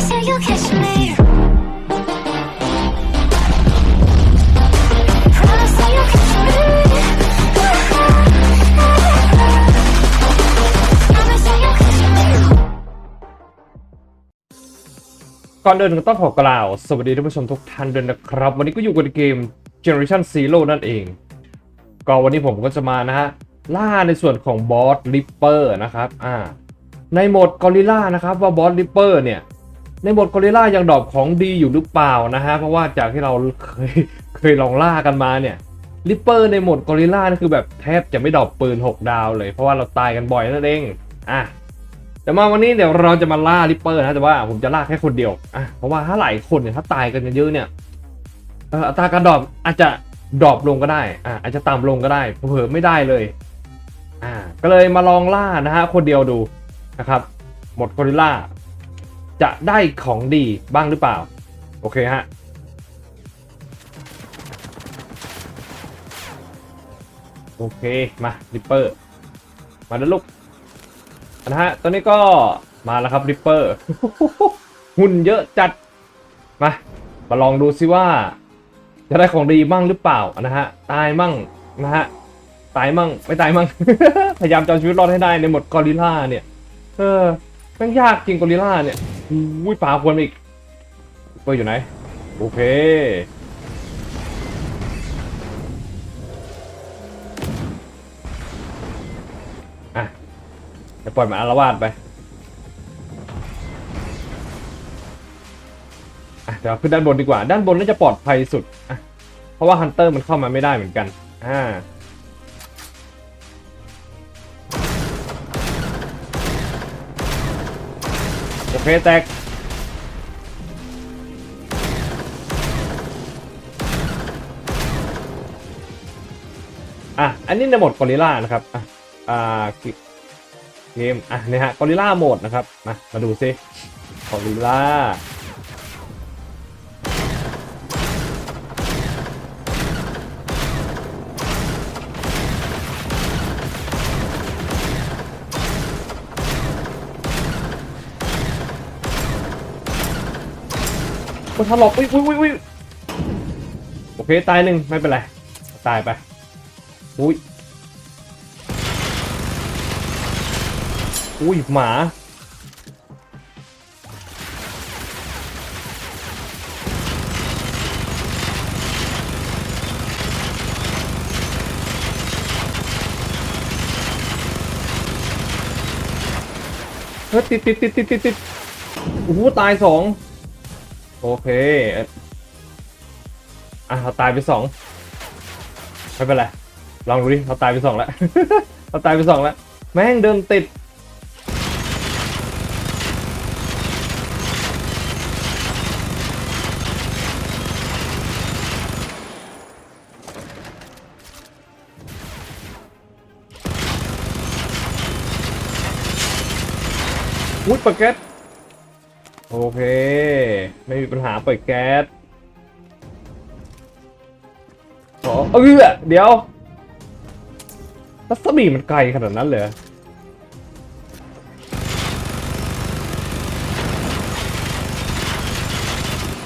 Promise you catch me. Promise that you'll catch me. Promise that you'll catch me. ก่อนเดินก็ต้องขอกล่าว สวัสดีท่านผู้ชมทุกท่านด้วยนะครับ วันนี้ก็อยู่กันในเกม Generation Zero นั่นเอง ก็วันนี้ผมก็จะมานะฮะ ล่าในส่วนของบอสลิปเปอร์นะครับอ่าในโหมดกอริล่านะครับว่าบอสลิปเปอร์เนี่ย ในโหมดกอริล่ายังดรอปของดีอยู่หรือเปล่านะฮะ เพราะว่าจากที่เราเคยเคยลองล่ากันมาเนี่ยลิปเปอร์ในหมดกอริล่านี่คือแบบแทบจะไม่ดรอปปืน 6 ดาวเลย เพราะว่าเราตายกันบ่อยนั่นเองอะแต่มาวันนี้เดี๋ยวเราจะมาล่าริปเปอร์นะแต่ว่าผมจะล่าแค่คนเดียวอะเพราะว่าถ้าหลายคนเนี่ยถ้าตายกันเยอะเนี่ยอัตราการดรอปอาจจะดรอปลงก็ได้อะอาจจะต่ำลงก็ได้เผลอไม่ได้เลยอ่าก็เลยมาลองล่านะฮะคนเดียวดูนะครับหมดกอริลล่า จะได้ของดีบ้างหรือเปล่า โอเคฮะโอเค มาริปเปอร์มาแล้วลูกนะฮะตอนนี้ก็มาแล้วครับริปเปอร์หุ่นเยอะจัด มา มาลองดูซิว่า จะได้ของดีมั่งหรือเปล่านะฮะ ตายมั่งนะฮะ ตายมั่งไม่ตายมั่ง พยายามจะชีวิตรอดให้ได้ในหมดกอริลล่าเนี่ย เออแม่งยากจริงกอริลล่าเนี่ย อุ้ยป่าควรอีกริปเปอร์อยู่ไหน โอเค อะจะปล่อยมันอารวาสไป อะเดี๋ยวขึ้นด้านบนดีกว่า ด้านบนน่าจะปลอดภัยสุดอะเพราะว่าฮันเตอร์มันเข้ามาไม่ได้เหมือนกัน อ่า โอเคแตกอะอันนี้ในโหมดกอริล่านะครับอะอ่าเกมอะเนี่ยฮะกอริล่าโหมดนะครับมามาดูซิกอริล่า โอ้ยทะลอกอุ้ยอุ้ยอุ้ยโอเคตายหนึ่งไม่เป็นไร ตายไป อุ้ย อุ้ยหมาเฮ้ยติดติดติดติดติดติดโอ้โหตายสอง โอเค อะเราตายไปสองไม่เป็นไร ลองดูดิเราตายไปสองแล้ว เราตายไปสองแล้ว แม่งเดินติดอุ้ยเปิดแก๊ส โอเค ไม่มีปัญหาเปิดแก๊สขอเออเดี๋ยวรัศมีมันไกลขนาดนั้นเลย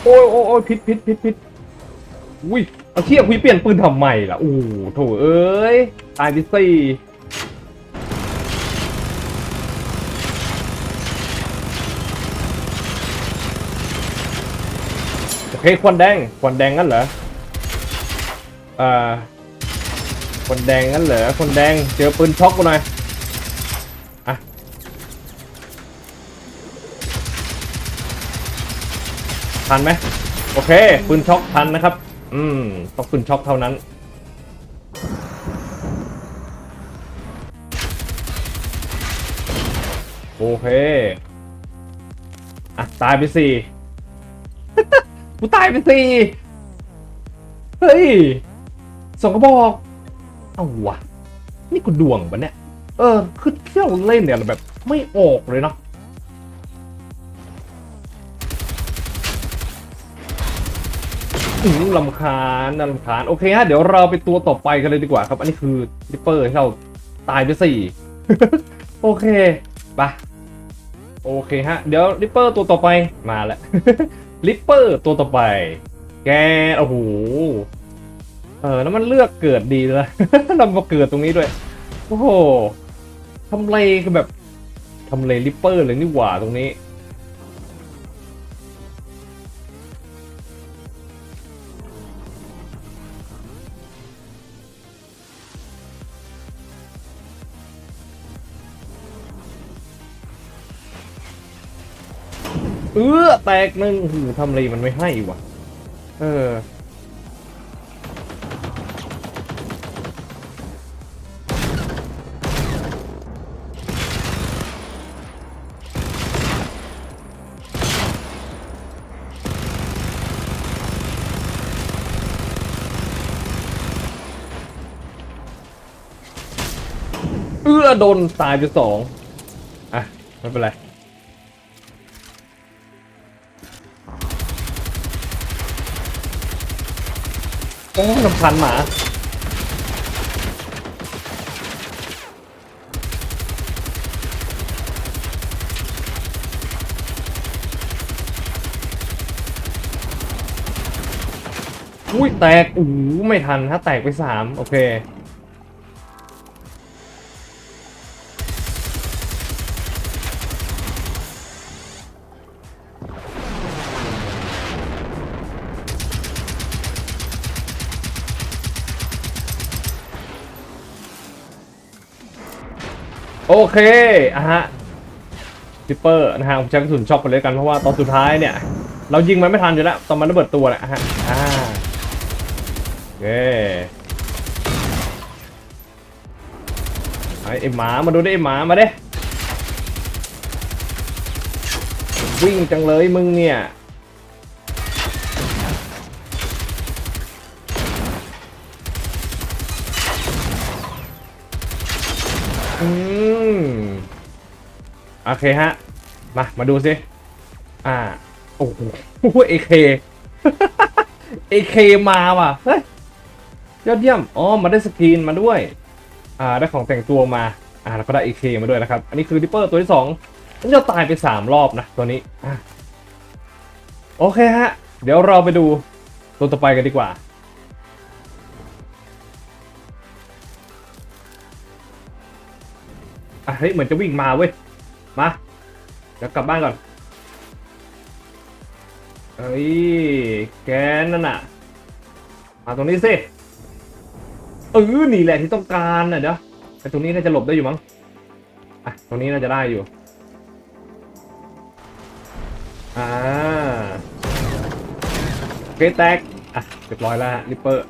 โอ้ยโอ้ยโอ้ยพิษพิษพิษพิษอุ้ยเอาเชี่ยคุยเปลี่ยนปืนทำไมล่ะอู้โถเอ้ยตายไปสี่ โอเคควันแดงควันแดงงั้นเหรออ่อควันแดงงั้นเหรอควันแดงเจอปืนช็อกกูหน่อยอะทันไหมโอเคปืนช็อกทันนะครับ อืมต้องปืนช็อกเท่านั้นโอเคอะตายไปสี่ กูตายไปสี่เฮ้ยสองกระบอก เอาวะ นี่กูดวงปะเนี่ย เออ คือเที่ยวเล่นเนี่ยแบบ ไม่ออกเลยเนาะอืมลำคาญน่าลำคาญ โอเคฮะ เดี๋ยวเราไปตัวต่อไปกันเลยดีกว่าครับ อันนี้คือริปเปอร์ที่เราตายไปสี่โอเค ไป โอเคฮะ เดี๋ยวริปเปอร์ตัวต่อไปมาแล้ว ลิปเปอร์ตัวต่อไป แก โอ้โห เออ แล้วมันเลือกเกิดดีเลยเรามาเกิดตรงนี้ด้วย โอ้โหทำเลคือแบบทำเลลิปเปอร์เลยนี่หว่าตรงนี้ เออแตกหนึ่งโอ้โหทำเลมันไม่ให้ว่ะเออเอื้อโดนตายไปสองอะ ไม่เป็นไร โอ้ลำพันหมา อุ้ยแตกโอ้ไม่ทัน ถ้าแตกไปสามโอเค เคอะฮะซิปเปอร์นะฮะผมใช้กระสุนช็อปไปเลยกันเพราะว่าตอนสุดท้ายเนี่ย เรายิงมันไม่ทันอยู่แล้วตอนมันระเบิดตัวแหละฮะอ่าโอเคไอ้หมามาดูดิไอ้หมามาเด้วิ่งจังเลยมึงเนี่ย อืมโอเคฮะ มา มาดูสิ อ่า โอ้โหเอเคเอเคมาว่ะ เฮ้ย ยอดเยี่ยม อ๋อ มาได้สกรีนมาด้วย อ่า ได้ของแต่งตัวมา อ่า แล้วก็ได้เอเคมาด้วยนะครับ อันนี้คือดิปเปอร์ตัวที่สองมันจะตายไปสามรอบนะ ตัวนี้อโอเคฮะ เดี๋ยวเราไปดูตัวต่อไปกันดีกว่า เฮ้ยเหมือนจะวิ่งมาเว้ย มาเดี๋ยวกลับบ้านก่อนเอ้ย แกนั่นน่ะ มาตรงนี้สิเออนี่แหละที่ต้องการน่ะเดี๋ยวไอ้ตรงนี้น่าจะหลบได้อยู่มั้ง อะ ตรงนี้น่าจะได้อยู่ อ่าเกรดแตก อะเรียบร้อยแล้วฮะริปเปอร์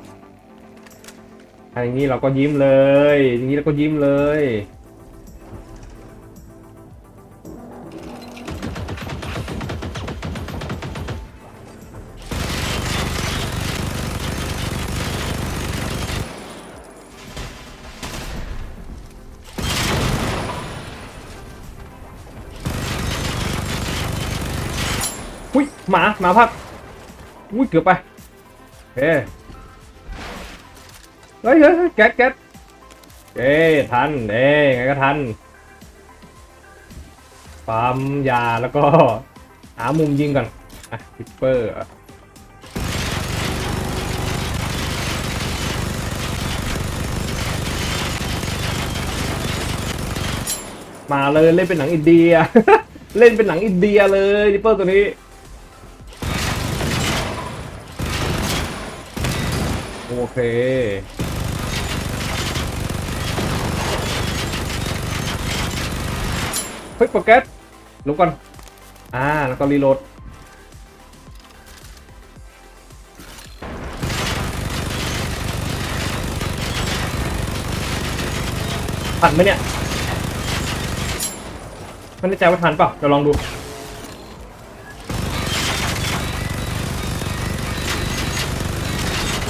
อย่างนี้เราก็ยิ้มเลย อย่างนี้เราก็ยิ้มเลย หมาหมาพักอุ้ยเกือบไปเฮ้เฮ้ยเฮ้ยเฮ้ยแก๊สแก๊สเอ้ยทันเอ้ยไงก็ทันปั๊มยาแล้วก็หามุมยิงก่อนอะพิปเปอร์มาเลยเล่นเป็นหนังอินเดีย เล่นเป็นหนังอินเดียเลยดิปเปอร์ตัวนี้ เค เฮ้ยโปรแกสลบก่อน อ่า แล้วก็รีโหลดทันไหมเนี่ยไม่แน่ใจว่าทันเปล่าเดี๋ยวลองดู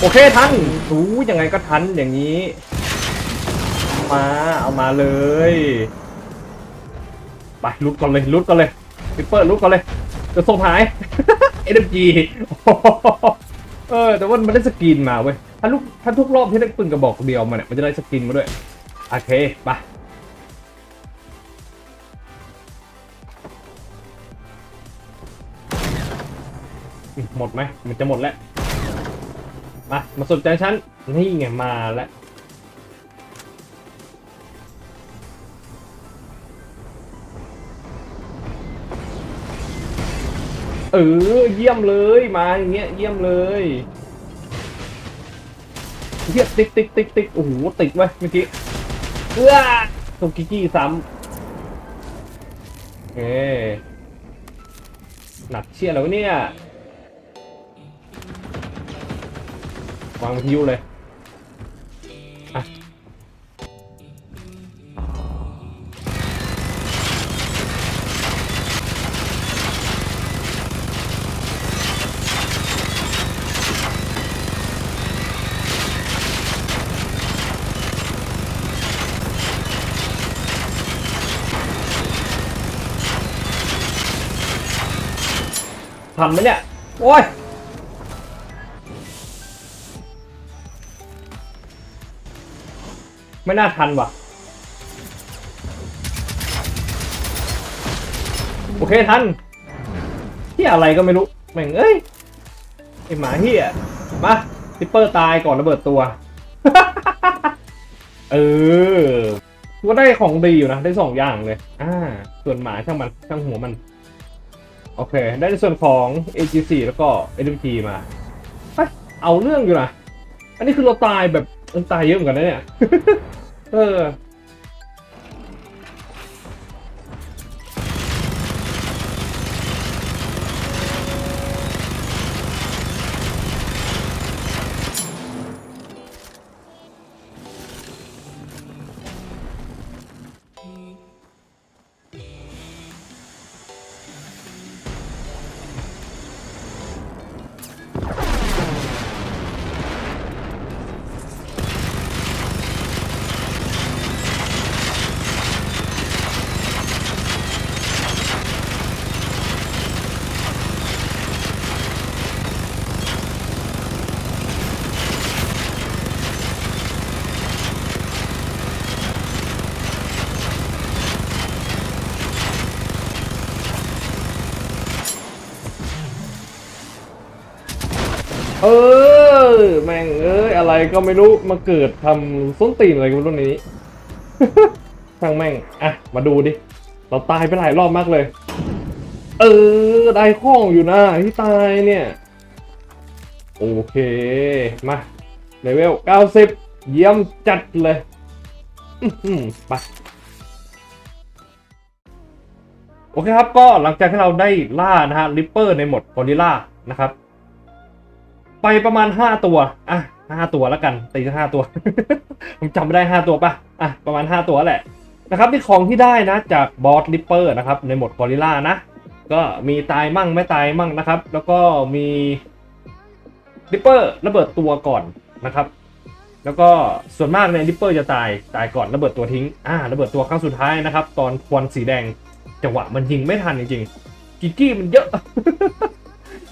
โอเคทันถูยังไงก็ทันอย่างนี้ มาเอามาเลย ไปลุกก่อนเลยลุกก่อนเลยปิปเปอร์ลุกก่อนเลยจะส่งหายเอ็มจีเออแต่ว่ามันได้สกินมาเว้ยถ้าลุกถ้าทุกรอบที่ได้ปืนกระบอกเดียวมาเนี่ยมันจะได้สกินมาด้วยโอเคไปหมดไหมมันจะหมดแล้ว มา มาสนใจฉัน นี่ไงมาแล้ว เออ เยี่ยมเลย มาอย่างเงี้ย เยี่ยมเลยเฮียติ๊กติ๊กติ๊กติ๊กโอ้โห ติดไว้เมื่อกี้เอื้อตรงกิกกี้ซ้ำเอ้หนักเชี่ยแล้วเนี่ย วางวิทยุเลยทันไหมเนี่ย โอ้ย ไม่น่าทันว่ะ โอเคทันที่อะไรก็ไม่รู้แม่งเอ้ยไอหมาเฮียมาซิปเปอร์ตายก่อนระเบิดตัว เออก็ได้ของดีอยู่นะ ได้สองอย่างเลย อ่า ส่วนหมาช่างมันช่างหัวมัน โอเค ได้ในส่วนของ AG4 แล้วก็ LMT มาเฮ้ยเอาเรื่องอยู่นะ อันนี้คือเราตายแบบตายเยอะเหมือนกันนะเนี่ย เออ เออ แม่งเอ้ยอะไรก็ไม่รู้มาเกิดทำส้นตีนอะไรกันรุ่นนี้ ช่างแม่ง อะ มาดูดิ เราตายไปหลายรอบมากเลย เออ ได้ข้องอยู่นะที่ตายเนี่ย โอเค มาเลเวล 90 เยี่ยมจัดเลยไปโอเคครับ ก็หลังจากที่เราได้ล่านะฮะริปเปอร์ในหมดกอริล่านะครับ ไปประมาณ5ตัวอะ5ตัวแล้วกันตีห้าตัว ผมจำไม่ได้5ตัวปะอะประมาณ5ตัวแหละนะครับที่ของที่ได้นะจากบอสลิปเปอร์นะครับในโหมดกอริล่านะ ก็มีตายมั่งไม่ตายมั่งนะครับ แล้วก็มีลิปเปอร์ระเบิดตัวก่อนนะครับ แล้วก็ส่วนมากในลิปเปอร์จะตายตายก่อนระเบิดตัวทิ้งอ่าระเบิดตัวครั้งสุดท้ายนะครับ ตอนควันสีแดงจังหวะมันยิงไม่ทันจริงๆกิกกี้มันเยอะ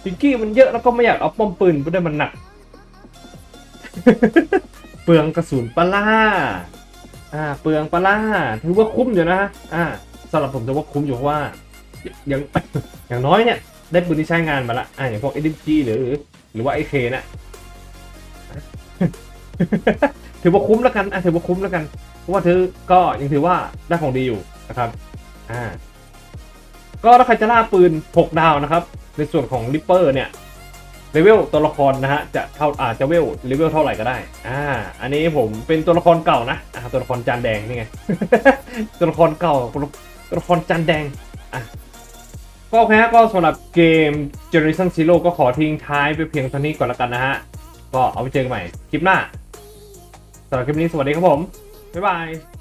กิกกี้มันเยอะแล้วก็ไม่อยากเอาป้อมปืนเพราะด้วยมันหนัก เปลืองกระสุนปล่าอ่า เปลืองปล่าถือว่าคุ้มอยู่นะอ่าสำหรับผมถือว่าคุ้มอยู่เพราะว่า อย่างอย่างน้อยเนี่ย ได้ปืนที่ใช้งานมาละอ่าอย่างพวก SMG หรือ หรือว่า AK น่ะถือว่าคุ้มแล้วกันอะถือว่าคุ้มแล้วกัน เพราะว่าเธอก็ยังถือว่าได้ของดีอยู่นะครับ อ่า ก็ถ้าใครจะล่าปืน 6 ดาวนะครับ ในส่วนของริปเปอร์เนี่ยเลเวลตัวละครนะฮะจะเท่าอาจจะเวลเลเวลเท่าไหร่ก็ได้ อ่า อันนี้ผมเป็นตัวละครเก่านะอ่าตัวละครจานแดงนี่ไง ตัวละครเก่าตัวละครจานแดง อะ ก็โอเคฮะก็สำหรับเกม Generation Zero ก็ขอทิ้งท้ายไปเพียงเท่านี้ก่อนละกันนะฮะ ก็เอาไปเจอกันใหม่คลิปหน้าสำหรับคลิปนี้สวัสดีครับผม บ๊ายบาย